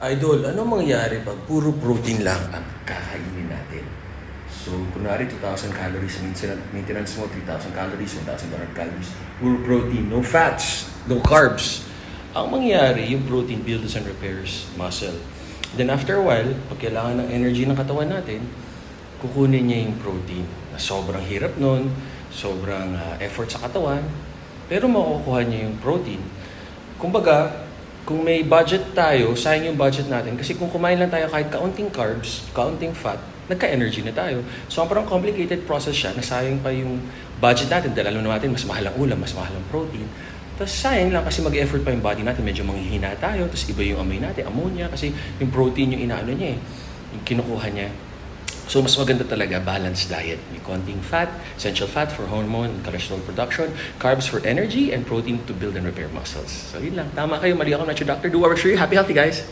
Idol, ano mangyayari pag puro protein lang ang kakainin natin? So, kunwari 2,000 calories, maintenance, mo 3,000 calories, 1,200 calories, puro protein, no fats, no carbs. Ang mangyayari, yung protein builds and repairs muscle. Then after a while, pag kailangan ng energy ng katawan natin, kukunin niya yung protein. Na sobrang hirap nun, sobrang ah, effort sa katawan, pero makukuha niya yung protein. Kumbaga, kung may budget tayo, sayang yung budget natin. Kasi kung kumain lang tayo kahit kaunting carbs, kaunting fat, nagka-energy na tayo. So, parang complicated process siya, nasayang pa yung budget natin. Dahil alam natin, mas mahal ang ulam, mas mahal ang protein. Tapos sayang lang kasi mag-effort pa yung body natin, medyo manghihina tayo, tapos iba yung amoy natin, ammonia, kasi yung protein yung inaano niya eh, yung kinukuha niya. So, mas maganda talaga balanced diet. May konting fat, essential fat for hormone and cholesterol production, carbs for energy, and protein to build and repair muscles. So, yun lang. Tama kayo. Mali ako na Dr. Works for you. Happy, healthy, guys!